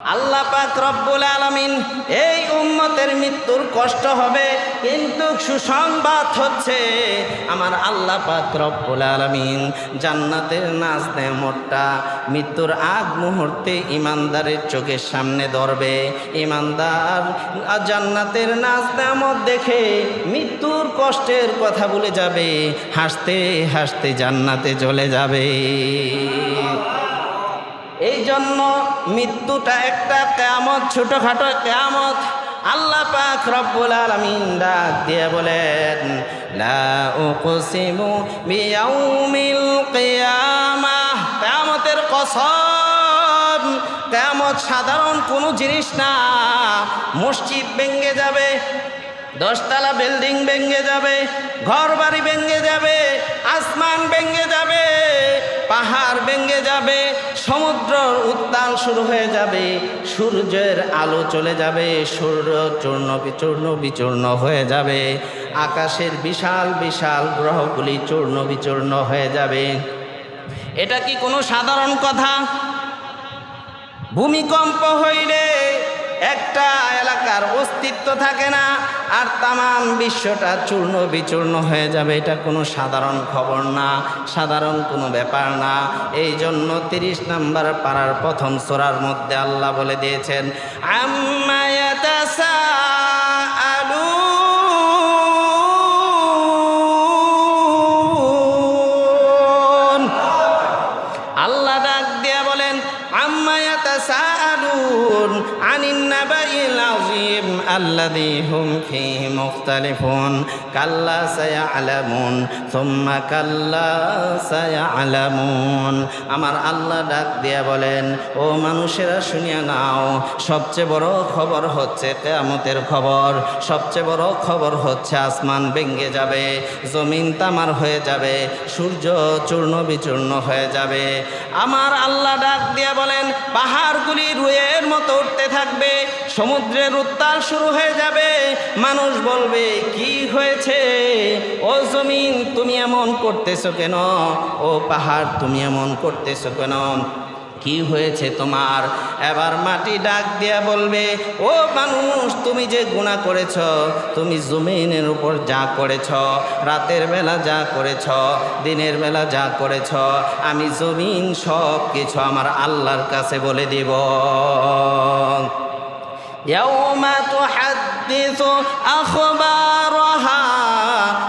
আল্লাহ পাক রব্বুল আলামিন এই উম্মতের মৃত্যুর কষ্ট হবে, কিন্তু সুসংবাদ হচ্ছে আমার আল্লাহ পাক রব্বুল আলামিন জান্নাতের নাচ মোটটা মৃত্যুর আগ মুহূর্তে ইমানদারের চোখের সামনে ধরবে। ইমানদার জান্নাতের নাচ নামত দেখে মৃত্যুর কষ্টের কথা বলে যাবে, হাসতে হাসতে জান্নাতে চলে যাবে। এই জন্য মৃত্যুটা একটা কেয়ামত, ছোটোখাটো কেয়ামত। আল্লাহ পাক রব্বুল আলামিন ডাক দিয়ে বলেন, লা উকসিমু বিয়াউমিল কিয়ামাহ কিয়ামতের কসম, কিয়ামত সাধারণ কোনো জিনিস না। মসজিদ ভেঙে যাবে, দশতলা বিল্ডিং ভেঙে যাবে ঘর বাড়ি ভেঙে যাবে, আসমান ভেঙে যাবে, পাহাড় ভেঙে যাবে সমুদ্র উত্তাল শুরু হয়ে যাবে, সূর্যের আলো চলে যাবে, সূর্য চূর্ণ বিচূর্ণ বিচূর্ণ হয়ে যাবে, আকাশের বিশাল বিশাল গ্রহগুলি চূর্ণ বিচূর্ণ হয়ে যাবে। এটা কি কোনো সাধারণ কথা? ভূমিকম্প হইলে একটা এলাকার অস্তিত্ব থাকে না, আর তামাম বিশ্বটা চূর্ণ বিচূর্ণ হয়ে যাবে, এটা কোনো সাধারণ খবর না, সাধারণ কোনো ব্যাপার না। এই জন্য তিরিশ নাম্বার পাড়ার প্রথম সোরার মধ্যে আল্লাহ বলে দিয়েছেন আম্মায়াতাসা আল্লাযী হুম ফীহি মুখতালিফুন কাল্লা সায়ালামুন সুম্মা কাল্লা সায়ালামুন আমার আল্লাহ ডাক দিয়া বলেন, ও মানুষেরা শুনিয়া নাও, সবচেয়ে বড় খবর হচ্ছে কেয়ামতের খবর। সবচেয়ে বড় খবর হচ্ছে আসমান ভেঙে যাবে, জমিন তামার হয়ে যাবে, সূর্য চূর্ণ বিচূর্ণ হয়ে যাবে। আমার আল্লাহ ডাক দিয়ে বলেন, পাহাড়গুলি রুয়ের মতো উঠতে থাকবে, সমুদ্রের উত্তাল শুরু হয়ে যাবে মানুষ বলবে কি হয়েছে ও জমিন তুমি এমন করতেছো কেন ও পাহাড় তুমি এমন করতেছো কেন কি হয়েছে তোমার এবার মাটি ডাক দিয়া বলবে ও মানুষ তুমি যে গুণা করেছ তুমি জমিনের উপর যা করেছ রাতের বেলা যা করেছ দিনের বেলা যা করেছ আমি জমিন সব কিছু আমার আল্লাহর কাছে বলে দিব يوم تحدث أخبارها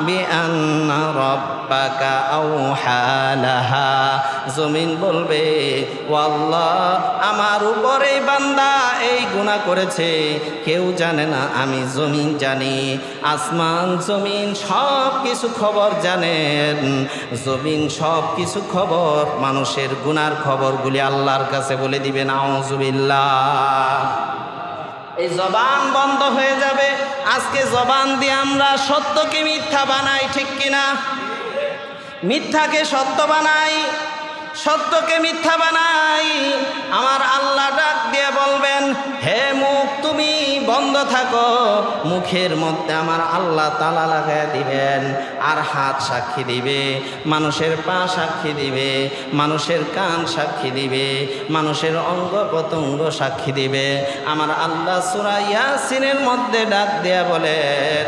بأن ربك أوحى لها জমিন বলবে ও আল্লাহ আমার উপরে বান্দা এই গুণা করেছে কেউ জানে না আমি জমিন জানি আসমান জমিন সব কিছু খবর জানেন জমিন সব কিছু খবর মানুষের গুনার খবরগুলি আল্লাহর কাছে বলে দিবেন আউজুবিল্লাহ এই জবান বন্ধ হয়ে যাবে। আজকে জবান দিয়ে আমরা সত্যকে মিথ্যা বানাই, ঠিক কিনা? মিথ্যাকে সত্য বানাই সত্যকে মিথ্যা বানাই। আমার আল্লাহ ডাক দিয়ে বলবেন, হে মুখ, তুমি বন্ধ থাকো। মুখের মধ্যে আমার আল্লাহ তালা লাগাই দিবেন আর হাত সাক্ষী দিবে, মানুষের পা সাক্ষী দিবে, মানুষের কান সাক্ষী দিবে, মানুষের অঙ্গ প্রত্যঙ্গ সাক্ষী দিবে। আমার আল্লাহ সুরা ইয়াসিনের মধ্যে ডাক দেয়া বলেন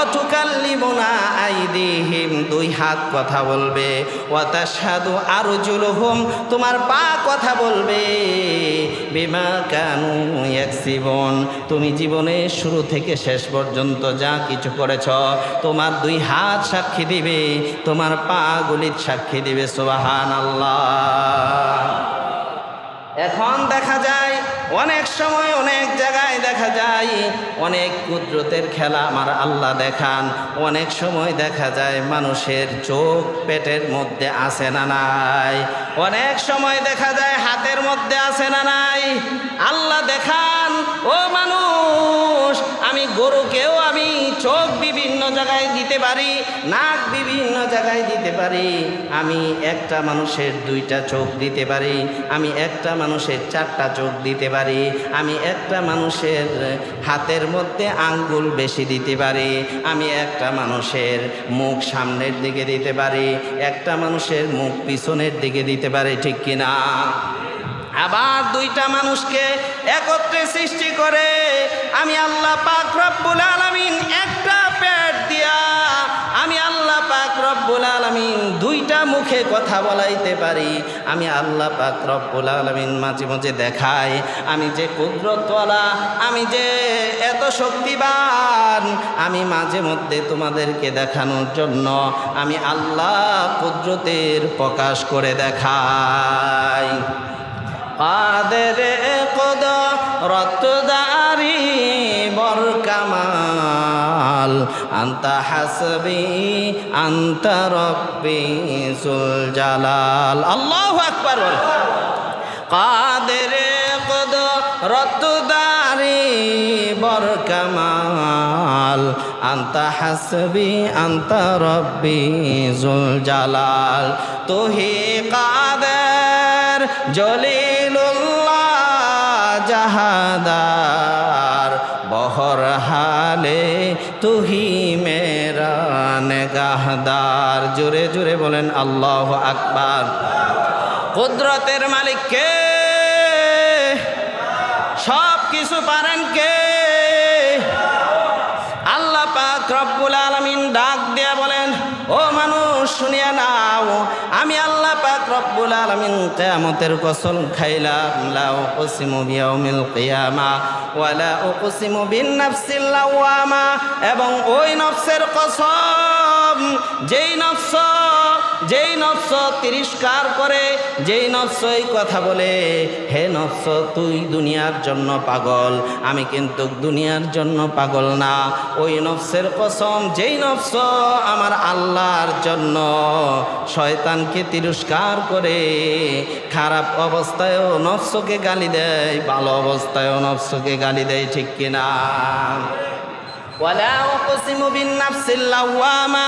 ওয়া তুকাল্লিমুনা আইদিহিম, দুই হাত কথা বলবে। ওয়া তাশহাদু আরজুলুহুম, তোমার পা কথা বলবে। বিমা কানু ইয়াকসিবুন, তুমি জীবনে শুরু থেকে শেষ পর্যন্ত যা কিছু করেছ, তোমার দুই হাত সাক্ষী দিবে, তোমার পা গুলির সাক্ষী দিবে সুবাহান আল্লাহ এখন দেখা অনেক সময় অনেক জায়গায় দেখা যায়, অনেক কুদরতের খেলা আমার আল্লাহ দেখান, অনেক সময় দেখা যায় মানুষের চোখ পেটের মধ্যে আসে না নাই, অনেক সময় দেখা যায় হাতের মধ্যে আসে না নাই, আল্লাহ দেখান, ও মানুষ আমি গরুকেও আমি চোখ বিভিন্ন জায়গায় দিতে পারি, নাক বিভিন্ন জায়গায় দিতে পারি। আমি একটা মানুষের দুইটা চোখ দিতে পারি, আমি একটা মানুষের চারটা চোখ দিতে পারি, আমি একটা মানুষের হাতের মধ্যে আঙ্গুল বেশি দিতে পারি, আমি একটা মানুষের মুখ সামনের দিকে দিতে পারি, একটা মানুষের মুখ পিছনের দিকে দিতে পারি, ঠিক কিনা? আবার দুইটা মানুষকে একত্রে সৃষ্টি করে, আমি আল্লাহ পাক রব্বুল আলামিন একটা পেট দিয়া, আমি আল্লাহ পাক রব্বুল আলামিন দুইটা মুখে কথা বলাইতে পারি। আমি আল্লাহ পাক রব্বুল আলামিন মাঝে মাঝে দেখাই, আমি যে কুদরতওয়ালা, আমি যে এত শক্তিবান, আমি মাঝে মধ্যে তোমাদেরকে দেখানোর জন্য আমি আল্লাহ কুদরতের প্রকাশ করে দেখাই। কাদের কদ রতদারি বর কামাল আন্তা হাসবি, আন্তা রব্বি সুল আল্লাহু আকবার কাদের কদ রতদারি বর কামাল আন্তা হাসবি, আন্তা রব্বি জুল জালাল তুহি কাদের জাহাদার বহর হালে তুহি মেরা নেগাহদার জোরে জোরে বলেন আল্লাহ আকবার। কুদরতের মালিক কে? সব কিছু পারেন কে? আল্লাহ পাক রব্বুল আলামিন ডাক দিয়া বলেন, ও মানুষ, শুনিয়া নাও, আমি রব্বুল আলামিন কিয়ামতের কসম খাইলাম, লা উকসিমু বিয়াউমিল কিয়ামা ওয়ালা উকসিমু বিন নাফসিল লাওয়ামা এবং ওই নফসের কসম, যেই নফস যেই নফস তিরস্কার করে, যেই নফস কথা বলে, হে নফস, তুই দুনিয়ার জন্য পাগল। আমি কিন্তু দুনিয়ার জন্য পাগল না। ওই নফসের কসম, যেই নফস আমার আল্লাহর জন্য। শয়তানকে তিরস্কার করে খারাপ অবস্থায়ও নফসকে গালি দেয়, ভালো অবস্থায়ও নফসকে গালি দেয়, ঠিক কিনা? ولا أقسم بالنفس اللوامة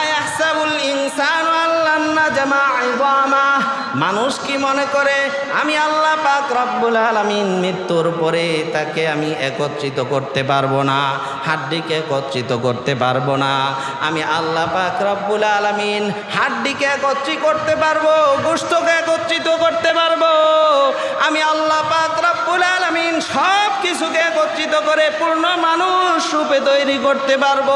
أيحسب الإنسان أن لن نجمع عظامه মানুষ কি মনে করে আমি আল্লাহ পাক রব্বুল আলামিন মৃত্যুর পরে তাকে আমি একত্রিত করতে পারবো না হাড্ডিকে একত্রিত করতে পারবো না আমি আল্লাহ পাক রব্বুল আলামিন হাড্ডিকে একত্রিত করতে পারবো গোস্তকে একত্রিত করতে পারবো আমি আল্লাহ পাক রব্বুল আলামিন সব কিছুকে একত্রিত করে পূর্ণ মানুষ রূপে তৈরি করতে পারব।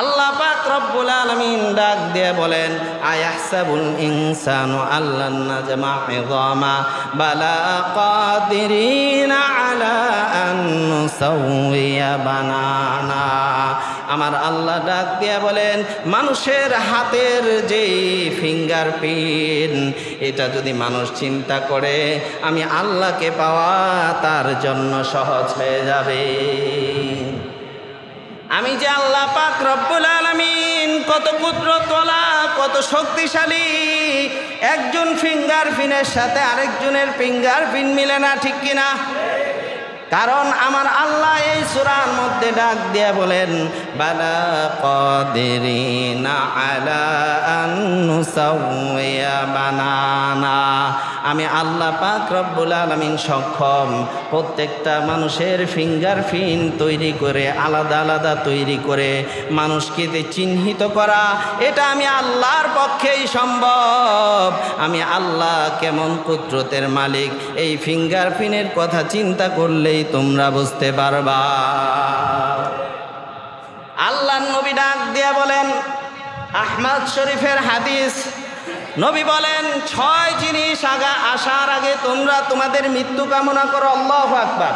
আল্লাহ পাক রব্বুল আলামিন ডাক দিয়ে বলেন আয়াহসাবুল ইনসানু আল্লান নাজমা ইযামা বালা কাদিরিনা আলা আন নুসাউইয়া বানানা। আমার আল্লাহ ডাক দিয়া বলেন, মানুষের হাতের যে ফিঙ্গার প্রিন্ট এটা যদি মানুষ চিন্তা করে, আমি আল্লাহকে পাওয়া তার জন্য সহজ হয়ে যাবে। আমি যে আল্লাহ পাক রব্বুল আলামিন কত কুদরতওয়ালা কত শক্তিশালী, একজন ফিঙ্গার পিনের সাথে আরেকজনের ফিঙ্গার পিন মিলে না ঠিক কিনা? কারণ আমার আল্লাহ এই সুরার মধ্যে ডাক দিয়ে বলেন বালা কদিরিনা আলা আন বানানা। আমি আল্লাহ পাক রব্বুল আলামিন সক্ষম। প্রত্যেকটা মানুষের ফিঙ্গার প্রিন্ট তৈরি করে, আলাদা আলাদা তৈরি করে মানুষকে চিহ্নিত করা, এটা আমি আল্লাহর পক্ষেই সম্ভব। আমি আল্লাহ কেমন কুদরতের মালিক, এই ফিঙ্গার প্রিন্টের কথা চিন্তা করলেই তোমরা বুঝতে পারবা। আল্লাহ নবী ডাক দিয়া বলেন, আহমদ শরীফের হাদিস নবী বলেন ছয় জিনিস আগা আসার আগে তোমরা তোমাদের মৃত্যু কামনা করো আল্লাহ আকবার।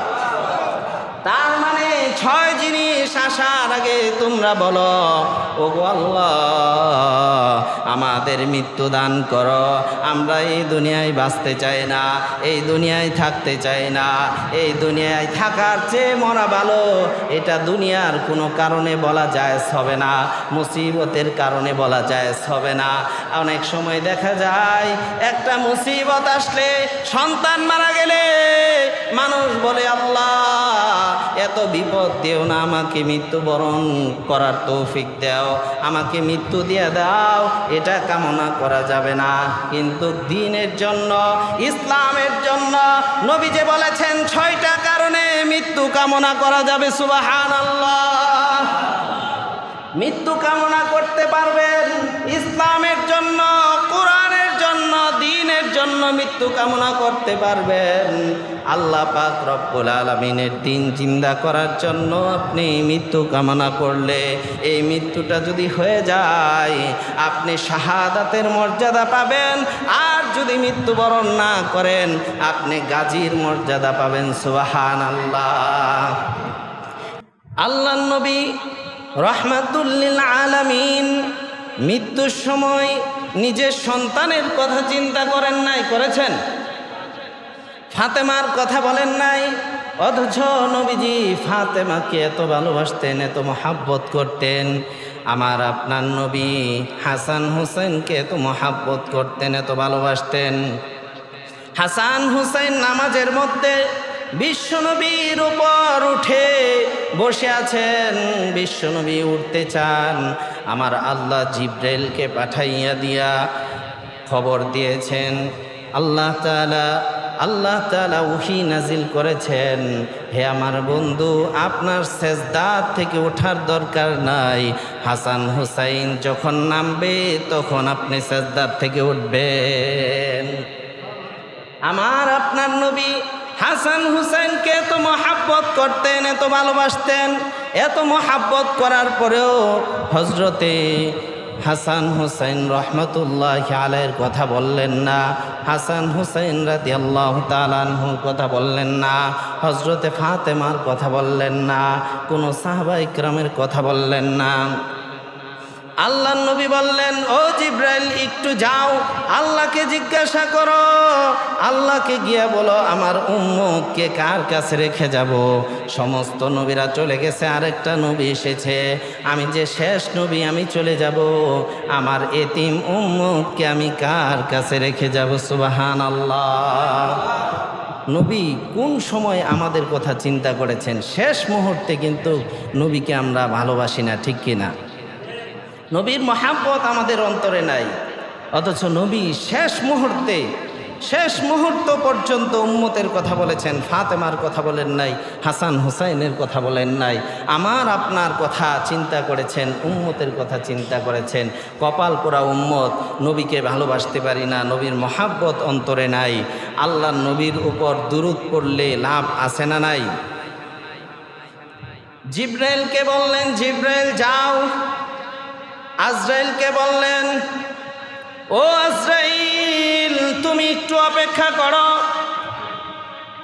জিনিস আসার আগে তোমরা বলো ও আল্লাহ, আমাদের মৃত্যু দান করো। আমরা এই দুনিয়ায় বাঁচতে চাই না, এই দুনিয়ায় থাকতে চাই না। এই দুনিয়ায় থাকার চেয়ে মরা ভালো, এটা দুনিয়ার কোনো কারণে বলা যায় হবে না, মুসিবতের কারণে বলা যায় হবে না। অনেক সময় দেখা যায়, একটা মুসিবত আসলে সন্তান মারা গেলে মানুষ বলে, আল্লাহ এত বিপদ দিও না, আমাকে মৃত্যুবরণ করার তৌফিক দাও, আমাকে মৃত্যু দিয়ে দাও, এটা কামনা করা যাবে না। কিন্তু দিনের জন্য, ইসলামের জন্য, নবী যে বলেছেন, ছয়টা কারণে মৃত্যু কামনা করা যাবে সুবাহান মৃত্যু কামনা করতে পারবেন, ইসলামের জন্য জন্য মৃত্যু কামনা করতে পারবেন। আল্লাহ পাক রব্বুল আলমিনের দিন চিন্তা করার জন্য আপনি মৃত্যু কামনা করলে, এই মৃত্যুটা যদি হয়ে যায়, আপনি শাহাদাতের মর্যাদা পাবেন। আর যদি মৃত্যুবরণ না করেন, আপনি গাজীর মর্যাদা পাবেন। সুবাহান আল্লাহ আল্লাহ নবী রহমাতুল্লিল আলামিন মৃত্যুর সময় নিজের সন্তানের কথা চিন্তা করেন নাই, করেছেন? ফাতেমার কথা বলেন নাই। অথচ নবীজি ফাতেমাকে এত ভালোবাসতেন, এত মহাব্বত করতেন। আমার আপনার নবী হাসান হোসেনকে এত মহাব্বত করতেন, এত ভালোবাসতেন। হাসান হুসাইন নামাজের মধ্যে বিশ্বনবীর উপর উঠে বসে আছেন। বিশ্বনবী উঠতে চান। আমার আল্লাহ জিব্রাইলকে পাঠাইয়া দিয়া খবর দিয়েছেন। আল্লাহ তাআলা আল্লাহ তাআলা উহি নাজিল করেছেন। হে আমার বন্ধু, আপনার সেজদাত থেকে ওঠার দরকার নাই। হাসান হুসাইন যখন নামবে, তখন আপনি সেজদাত থেকে উঠবেন। আমার আপনার নবী হাসান হুসেনকে এত মহাব্বত করতেন, এত ভালোবাসতেন, এত মহাব্বত করার পরেও হজরতে হাসান হুসাইন রহমতুল্লাহ আলের কথা বললেন না, হাসান হুসাইন রাতি আল্লাহ তালানহুর কথা বললেন না হজরতে ফাতেমার কথা বললেন না, কোনো সাহবা ইকরামের কথা বললেন না। আল্লাহ নবী বললেন, ও জিব্রাইল, একটু যাও। আল্লাহকে জিজ্ঞাসা করো। আল্লাহকে গিয়া বলো, আমার উম্মতকে কার কাছে রেখে যাব? সমস্ত নবীরা চলে গেছে, আরেকটা নবী এসেছে। আমি যে শেষ নবী, আমি চলে যাব। আমার এতিম উম্মতকে আমি কার কাছে রেখে যাব? সুবাহান আল্লাহ নবী কোন সময় আমাদের কথা চিন্তা করেছেন? শেষ মুহূর্তে কিন্তু নবীকে আমরা ভালোবাসি না, ঠিক কিনা? নবীর মহাব্বত আমাদের অন্তরে নাই। অথচ নবী শেষ মুহূর্তে, শেষ মুহূর্ত পর্যন্ত উম্মতের কথা বলেছেন, ফাতেমার কথা বলেন নাই, হাসান হুসাইনের কথা বলেন নাই। আমার আপনার কথা চিন্তা করেছেন, উম্মতের কথা চিন্তা করেছেন। কপাল পোড়া উম্মত, নবীকে ভালোবাসতে পারি না, নবীর মহাব্বত অন্তরে নাই। আল্লাহ নবীর উপর দুরুদ পড়লে লাভ আসে না নাই? জিব্রাইলকে বললেন, জিব্রাইল, যাও। আজরাইলকে বললেন, ও আজরাইল, তুমি একটু অপেক্ষা করো।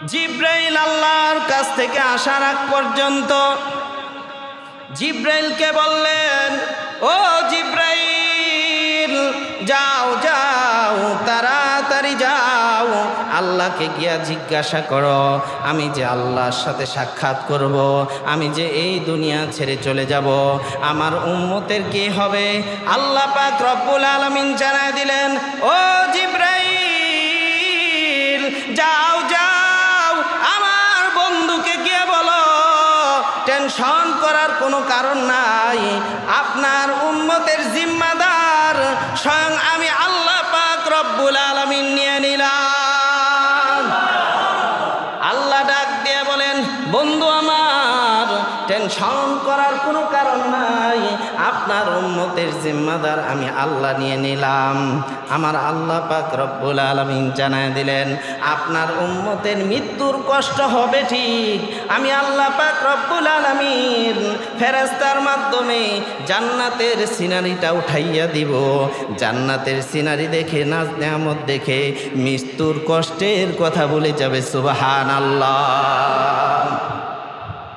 জিব্রাইল আল্লাহর কাছ থেকে আসার আগ পর্যন্ত জিব্রাইলকে বললেন, ও জিব্রাইল, যাও যাও, তাড়াতাড়ি যাও। আল্লাহকে গিয়া জিজ্ঞাসা করো, আমি যে আল্লাহর সাথে সাক্ষাৎ করব। আমি যে এই দুনিয়া ছেড়ে চলে যাব, আমার উম্মতের কি হবে আল্লাহ পাক রব্বুল আলমিন জানায় দিলেন, ও জিব্রাইল, যাও যাও, আমার বন্ধুকে গিয়ে বলো, টেনশন করার কোনো কারণ নাই, আপনার উম্মতের জিম্মাদার স্বয়ং আপনার উম্মতের জিম্মাদার আমি আল্লাহ নিয়ে নিলাম। আমার আল্লাহ পাক রব্বুল আলমিন জানায় দিলেন, আপনার উম্মতের মৃত্যুর কষ্ট হবে ঠিক। আমি আল্লাহ পাক রব্বুল আলমিন ফেরেস্তার মাধ্যমে জান্নাতের সিনারিটা উঠাইয়া দিব। জান্নাতের সিনারি দেখে, নাচ নেয়ামত দেখে মৃত্যুর কষ্টের কথা বলে যাবে সুবাহান আল্লাহ